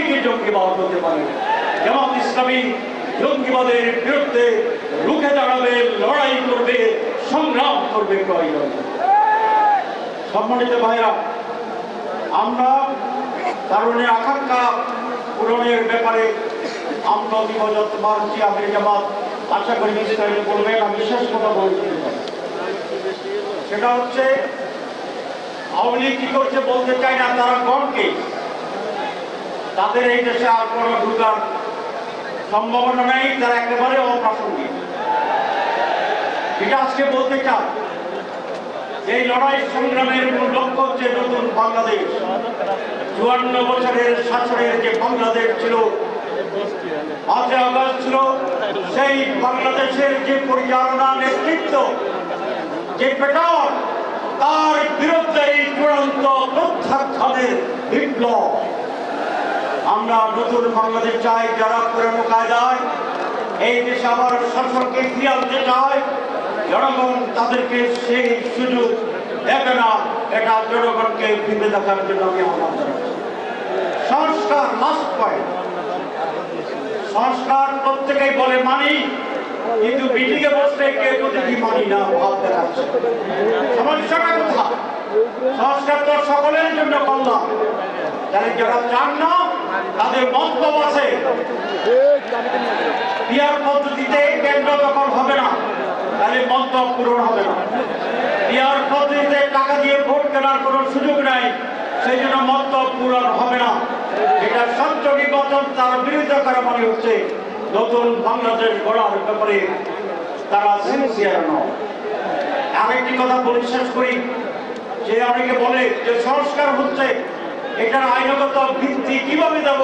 থেকে জঙ্গিবাদ হতে পারে জামাত ইসলামী জঙ্গিবাদের বিরুদ্ধে রুখে দাঁড়াবে লড়াই করবে, সংগ্রাম করবে সম্মানিত ভাইরা আমরা কারণে আকাঙ্ক্ষা পূরণের ব্যাপারে আমরা বিভজত মানছি আমির জামাত আশা করি বিস্তারিত বলবেন, আমি বিশেষ কথা বলছি। সেটা হচ্ছে, আওয়ামী লীগ কি করছে বলতে চাই না, তারা গণকে তাদের এই দেশে আর কোনো ঢুকার সম্ভাবনা নেই তারা একেবারে অপ্রাসঙ্গিক। এটা আজকে বলতে যে এই লড়াই সংগ্রামের মূল লক্ষ্য হচ্ছে নতুন বাংলাদেশ। চুয়ান্ন বছরের শাসনের যে বাংলাদেশ ছিল, পাঁচই আগস্ট ছিল, সেই বাংলাদেশের যে পরিচালনা নেতৃত্ব, যে পেটর তার বিরুদ্ধে এই চূড়ান্ত প্রত্যাখ্যানের বিপ্লব। আমরা নতুন বাংলাদেশ চাই, যারা পুরানো কায়দায় এই দেশে আবার শাসনকে ফিরে আনতে চায় জনগণ তাদেরকে সেই সুযোগ দেবে না, এটা জনগণকে ফিরে দেখার জন্য আমি আহ্বান সংস্কার লাস্ট পয়েন্ট সংস্কার প্রত্যেকেই বলে মানি, কিন্তু মিটিংয়ে বসলে কে প্রতিটি মানি না ভাব দেখাচ্ছে। সমস্যাটা কোথায়? সংস্কার তো সকলের জন্য কল্যাণ। যারা যারা চান না তাদের মন্তব্য আছে। পিয়ার পদ্ধতিতে কেন্দ্র দখল হবে না, তাহলে মন্তব্য পূরণ হবে না। পিয়ার পদ্ধতিতে টাকা দিয়ে ভোট কেনার কোনো সুযোগ নাই, সেই জন্য মন্তব্য পূরণ হবে না। এটা স্বচ্ছ নির্বাচন তার বিরুদ্ধে করা মনে হচ্ছে। নতুন বাংলাদেশ গড়ার ব্যাপারে তারা সিনসিয়ার নয়। আরেকটি কথা বলে শেষ করি, যে অনেকে বলে যে সংস্কার হচ্ছে এটার আইনগত ভিত্তি কীভাবে দেব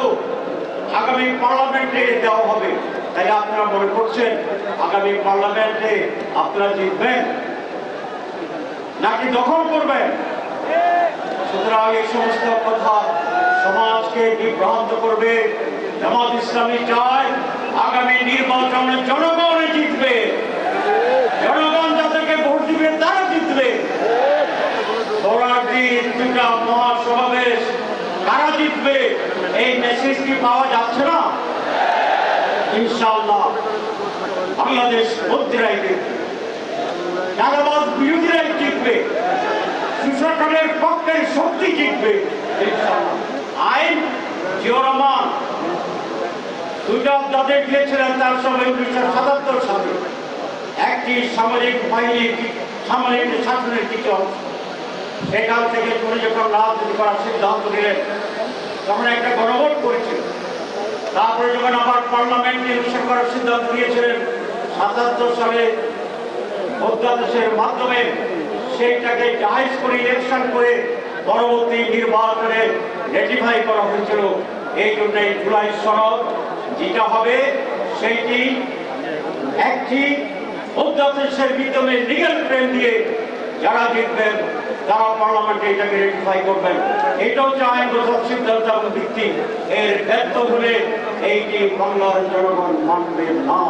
আগামী পার্লামেন্টে দেওয়া হবে। তাই আপনারা মনে করছেন, আগামী পার্লামেন্টে আপনারা জিতবেন? নাকি দখল করবেন? সুতরাং এই সমস্ত কথা সমাজকে বিভ্রান্ত করবে। জামাত ইসলামী চায় আগামী নির্বাচনে জনগণ জিতবে জনগণ যাদেরকে ভোট দিবে তারা জিতবে সোনারদিন দুটা মহাসমাবেশ কারা জিতবে এই মেসেজ কি পাওয়া যাচ্ছে না? ইনশাআল্লাহ। বাংলাদেশ মন্ত্রীরাই জিতবে চাঁদাবাজ বিরোধীরাই জিতবে। সুশাসনের পক্ষের শক্তি জিতবে। আইন জিও রহমান দুইটা যাদের দিয়েছিলেন তার সময় উনিশশো সাতাত্তর সালে। একটি সামরিক বাহিনীর সামরিক শাসনের কিছু অংশ। সেখান থেকে তিনি যখন রাজনীতি করার সিদ্ধান্ত নিলেন। তখন একটা গণভোট করেছিল। তারপরে যখন আবার পার্লামেন্ট ইলেকশন করার সিদ্ধান্ত নিয়েছিলেন, সাতাত্তর সালে অধ্যাদেশের মাধ্যমে সেইটাকে জাহাজ করে ইলেকশন করে পরবর্তী নির্বাচনে রেটিফাই করা হয়েছিল। এই জন্য এই জুলাই সনদ যেটা হবে, সেইটি একটি অধ্যাদেশের মাধ্যমে লিগাল ফ্রেম দিয়ে যারা জিতবেন তারা পার্লামেন্টে এটাকে রেটিফাই করবেন। এটাও হচ্ছে আইনগত সিদ্ধান্ত এবং ভিত্তি। এর ব্যর্থ হলে এইটি বাংলার জনগণ মানবে না।